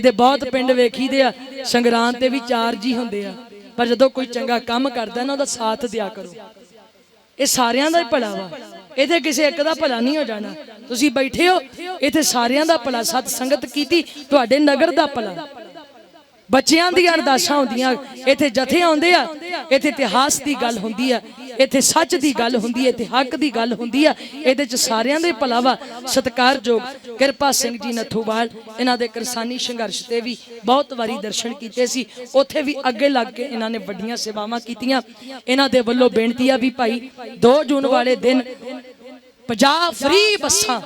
ਤੇ ਬਹੁਤ ਪਿੰਡ ਵੇਖੀਦੇ ਆ, ਸੰਗਰਾਂਦ ਤੇ ਵੀ ਚਾਰ ਜੀ ਹੁੰਦੇ ਆ। ਪਰ ਜਦੋਂ ਕੋਈ ਚੰਗਾ ਕੰਮ ਕਰਦਾ ਨਾ, ਉਹਦਾ ਸਾਥ ਦਿਆ ਕਰੋ। ਇਹ ਸਾਰਿਆਂ ਦਾ ਹੀ ਭਲਾ ਵਾ। ਇਹਦੇ ਕਿਸੇ ਇੱਕ ਦਾ ਭਲਾ ਨਹੀਂ ਹੋ ਜਾਣਾ। ਤੁਸੀਂ ਬੈਠੇ ਹੋ, ਇੱਥੇ ਸਾਰਿਆਂ ਦਾ ਭਲਾ। ਸਤ ਸੰਗਤ ਕੀਤੀ, ਤੁਹਾਡੇ ਨਗਰ ਦਾ ਭਲਾ। ਬੱਚਿਆਂ ਦੀਆਂ ਅਰਦਾਸਾਂ ਹੁੰਦੀਆਂ ਇੱਥੇ ਜਥੇ ਆਉਂਦੇ ਆ ਇੱਥੇ ਇਤਿਹਾਸ ਦੀ ਗੱਲ ਹੁੰਦੀ ਆ ਇੱਥੇ ਸੱਚ ਦੀ ਗੱਲ ਹੁੰਦੀ ਹੈ ਇੱਥੇ ਹੱਕ ਦੀ ਗੱਲ ਹੁੰਦੀ ਆ ਇਹਦੇ ਚ ਸਾਰਿਆਂ ਦੇ ਭਲਾ ਵਾ ਸਤਿਕਾਰਯੋਗ ਕਿਰਪਾ ਸਿੰਘ ਜੀ ਨੱਥੂਵਾਲ ਇਹਨਾਂ ਦੇ ਕਿਰਸਾਨੀ ਸੰਘਰਸ਼ ਤੇ ਵੀ ਬਹੁਤ ਵਾਰੀ ਦਰਸ਼ਨ ਕੀਤੇ ਸੀ ਉੱਥੇ ਵੀ ਅੱਗੇ ਲੱਗ ਕੇ ਇਹਨਾਂ ਨੇ ਵੱਡੀਆਂ ਸੇਵਾਵਾਂ ਕੀਤੀਆਂ। ਇਹਨਾਂ ਦੇ ਵੱਲੋਂ ਬੇਨਤੀ ਆ ਵੀ ਭਾਈ 2 ਜੂਨ ਵਾਲੇ ਦਿਨ 50 ਫ੍ਰੀ ਬੱਸਾਂ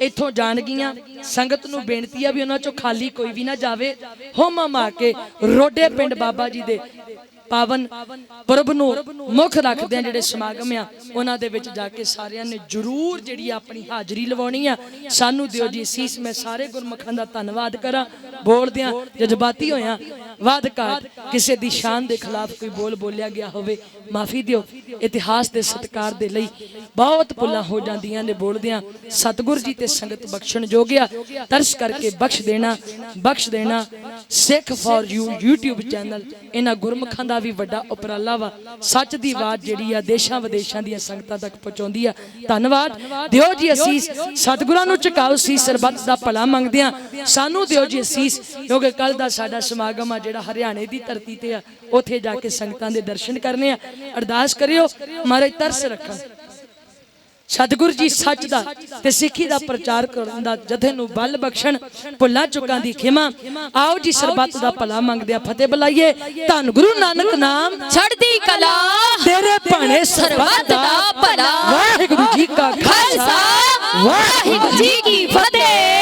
ਇੱਥੋਂ ਜਾਣਗੀਆਂ ਸੰਗਤ ਨੂੰ ਬੇਨਤੀ ਆ ਵੀ ਉਹਨਾਂ ਚੋਂ ਖਾਲੀ ਕੋਈ ਵੀ ਨਾ ਜਾਵੇ। ਹੋਮ ਮਾ ਕੇ ਰੋਡੇ ਪਿੰਡ ਬਾਬਾ ਜੀ ਦੇ ਪਾਵਨ ਪੁਰਬ ਨੂੰ ਮੁੱਖ ਰੱਖਦੇ ਆ ਜਿਹੜੇ ਸਮਾਗਮ ਆ, ਉਹਨਾਂ ਦੇ ਵਿੱਚ ਜਾ ਕੇ ਸਾਰਿਆਂ ਨੇ ਜਰੂਰ ਜਿਹੜੀ ਆਪਣੀ ਹਾਜ਼ਰੀ ਲਵਾਉਣੀ ਆ। ਸਾਨੂੰ ਦਿਓ ਜੀ ਸੀਸ ਮੈਂ ਸਾਰੇ ਗੁਰਮੁਖਾਂ ਦਾ ਧੰਨਵਾਦ ਕਰਾਂ। ਬੋਲਦਿਆਂ ਜਜ਼ਬਾਤੀ ਹੋਇਆ ਵਾਦ ਘਾਟ, ਕਿਸੇ ਦੀ ਸ਼ਾਨ ਦੇ ਖਿਲਾਫ ਕੋਈ ਬੋਲ ਬੋਲਿਆ ਗਿਆ ਹੋਵੇ, ਮਾਫੀ ਦਿਓ। ਇਤਿਹਾਸ ਦੇ ਸਤਕਾਰ ਦੇ ਲਈ ਬਹੁਤ ਭੁੱਲਾਂ ਹੋ ਜਾਂਦੀਆਂ ਨੇ ਬੋਲਦਿਆਂ। ਸਤਿਗੁਰ ਜੀ ਤੇ ਸੰਗਤ ਬਖਸ਼ਣ ਜੋਗਿਆ। ਤਰਸ ਕਰਕੇ ਬਖਸ਼ ਦੇਣਾ ਬਖਸ਼ ਦੇਣਾ। Sikh for you YouTube channel, ਇਹਨਾਂ ਗੁਰਮੁਖਾਂ ਦਾ ਵੀ ਵੱਡਾ ਉਪਰਾਲਾ ਵਾ। ਸੱਚ ਦੀ ਆਵਾਜ਼ ਜਿਹੜੀ ਆ ਦੇਸ਼ਾਂ ਵਿਦੇਸ਼ਾਂ ਦੀਆਂ ਸੰਗਤਾਂ ਤੱਕ ਪਹੁੰਚਾਉਂਦੀ ਆ। ਧੰਨਵਾਦ। ਦਿਓ ਜੀ ਅਸੀਸ, ਸਤਿਗੁਰਾਂ ਨੂੰ ਝੁਕਾਓ ਸੀ ਸਰਬੱਤ ਦਾ ਭਲਾ ਮੰਗਦੇ ਆ ਸਾਨੂੰ ਦਿਓ ਜੀ ਅਸੀਸ, ਕਿਉਂਕਿ ਕੱਲ ਦਾ ਸਾਡਾ ਸਮਾਗਮ ਆ ਜਿਹੜਾ ਹਰਿਆਣੇ ਦੀ ਧਰਤੀ ਤੇ ਆ ਉੱਥੇ ਜਾ ਕੇ ਸੰਗਤਾਂ ਦੇ ਦਰਸ਼ਨ ਕਰਨੇ ਆ। ਅਰਦਾਸ ਕਰਿਓ ਮਹਾਰਾਜ ਤਰਸ ਰੱਖਣ ਸਤਿਗੁਰੂ ਜੀ ਸੱਚ ਦਾ ਤੇ ਸਿੱਖੀ ਦਾ ਪ੍ਰਚਾਰ ਕਰਨ ਦਾ ਜਥੇ ਨੂੰ ਬਲ ਬਖਸ਼ਣ ਭੁੱਲਾਂ ਚੁੱਕਾਂ ਦੀ ਖਿਮਾ। ਆਓ ਜੀ ਸਰਬੱਤ ਦਾ ਭਲਾ ਮੰਗਦੇ ਆ ਫਤਿਹ ਬੁਲਾਈਏ। ਧੰਨ ਗੁਰੂ ਨਾਨਕ ਨਾਮ ਛੜਦੀ ਕਲਾ। ਤੇਰੇ ਭਾਣੇ ਸਰਬੱਤ ਦਾ ਭਲਾ। ਵਾਹਿਗੁਰੂ ਜੀ ਕਾ ਖਾਲਸਾ ਖਾਲਸਾ। ਵਾਹਿਗੁਰੂ ਜੀ ਕੀ ਫਤਿਹ।